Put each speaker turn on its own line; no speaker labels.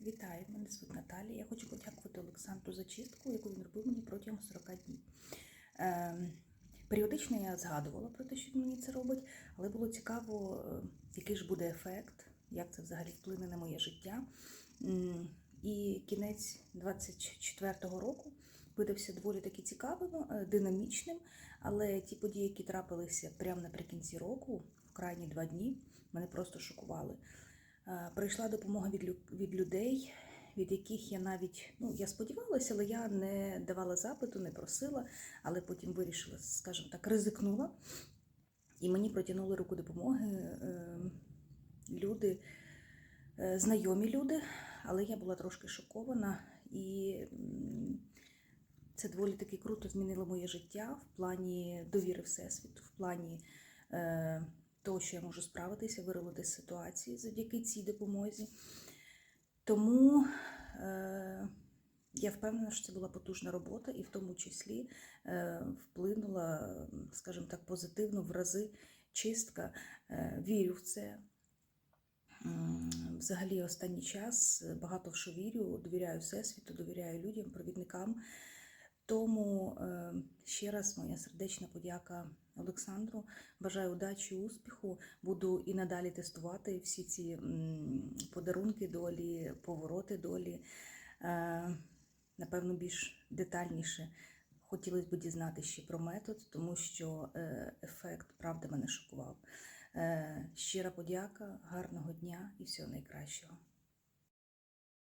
Вітаю, мене звуть Наталія. Я хочу подякувати Олександру за чистку, яку він робив мені протягом 40 днів. Ем, періодично я згадувала про те, що він мені це робить, але було цікаво, е, який ж буде ефект, як це взагалі вплине на моє життя. І кінець 24-го року видався доволі таки цікавим, е, динамічним, але ті події, які трапилися прямо наприкінці року, в крайні два дні, мене просто шокували. Е, Прийшла допомога від, від людей, від яких я навіть ну я сподівалася, але я не давала запиту, не просила, але потім вирішила, скажімо так, ризикнула. І мені протягнули руку допомоги е, люди, е, знайомі люди, але я була трошки шокована, і це доволі таки круто змінило моє життя в плані довіри Всесвіту, в плані того, що я можу справитися, вирулити з ситуації завдяки цій допомозі. Тому е, я впевнена, що це була потужна робота, і в тому числі е, вплинула, скажімо так, позитивно в рази чистка. Е, вірю в це. Взагалі, останній час багато в що вірю, довіряю Всесвіту, довіряю людям, провідникам. Тому е, ще раз моя сердечна подяка Олександру. Бажаю удачі, успіху. Буду і надалі тестувати всі ці подарунки долі, повороти долі. Е, Напевно, більш детальніше хотілося б дізнатися ще про метод, тому що е, ефект правда мене шокував. Щира подяка, гарного дня і всього найкращого.